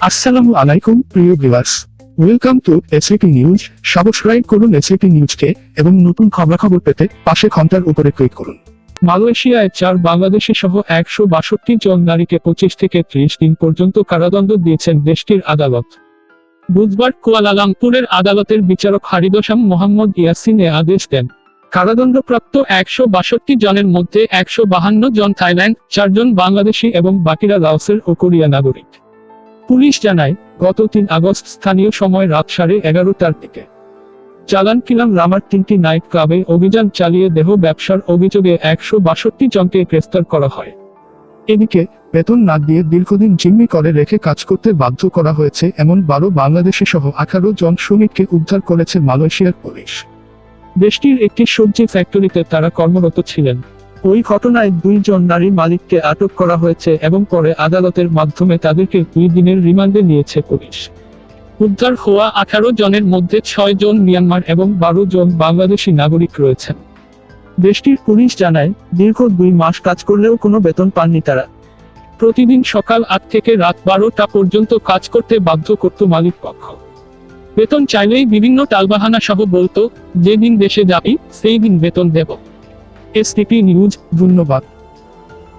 আসসালামু আলাইকুম, প্রিয় viewers. Welcome to SAP news subscribe করুন এসএপি নিউজকে এবং নতুন খবরাখবর পেতে পাশে ঘণ্টার উপরে ক্লিক করুন। মালয়েশিয়ায় চার বাংলাদেশি সহ একশো বাষট্টি জন নারীকে পঁচিশ থেকে ত্রিশ দিন পর্যন্ত কারাদণ্ড দিয়েছেন দেশটির আদালত। বুধবার কুয়ালালামপুরের আদালতের বিচারক হারিদোসাম মোহাম্মদ ইয়াসিন আদেশ দেন। কারাদণ্ডপ্রাপ্ত একশো বাষট্টি জনের মধ্যে একশো বাহান্ন জন থাইল্যান্ড, চারজন বাংলাদেশি এবং বাকিরা লাওসের ও কোরিয়া নাগরিক। পুলিশ জানায়, গত তিন আগস্ট স্থানীয় সময় রাত সাড়ে এগারোটার দিকে। চালান কিলাম রামার তিনটি নাইট ক্লাবে অভিযান চালিয়ে দেহ ব্যবসার অভিযোগে একশো বাষট্টি জনকে গ্রেফতার করা হয়। এদিকে, বেতন না দিয়ে দীর্ঘদিন জিম্মি করে রেখে কাজ করতে বাধ্য করা হয়েছে এমন বারো বাংলাদেশি সহ আঠারো জন শ্রমিককে উদ্ধার করেছে মালয়েশিয়ার পুলিশ। দেশটির একটি সবজি ফ্যাক্টরিতে তারা কর্মরত ছিলেন। ওই ঘটনায় দুইজন নারী মালিককে আটক করা হয়েছে এবং পরে আদালতের মাধ্যমে তাদেরকে দুই দিনের রিমান্ডে নিয়েছে পুলিশ। উদ্ধার হওয়া আঠারো জনের মধ্যে ছয় জন মিয়ানমার এবং বারো জন বাংলাদেশি নাগরিক রয়েছেন। দেশটির পুলিশ জানায়, দীর্ঘ দুই মাস কাজ করলেও কোনো বেতন পাননি তারা। প্রতিদিন সকাল আট থেকে রাত বারোটা পর্যন্ত কাজ করতে বাধ্য করত মালিক পক্ষ। বেতন চাইলেই বিভিন্ন টালবাহানা সহ বলতো, যেদিন দেশে যাবি সেই দিন বেতন দেব। এসটিপি নিউজ ধন্যবাদ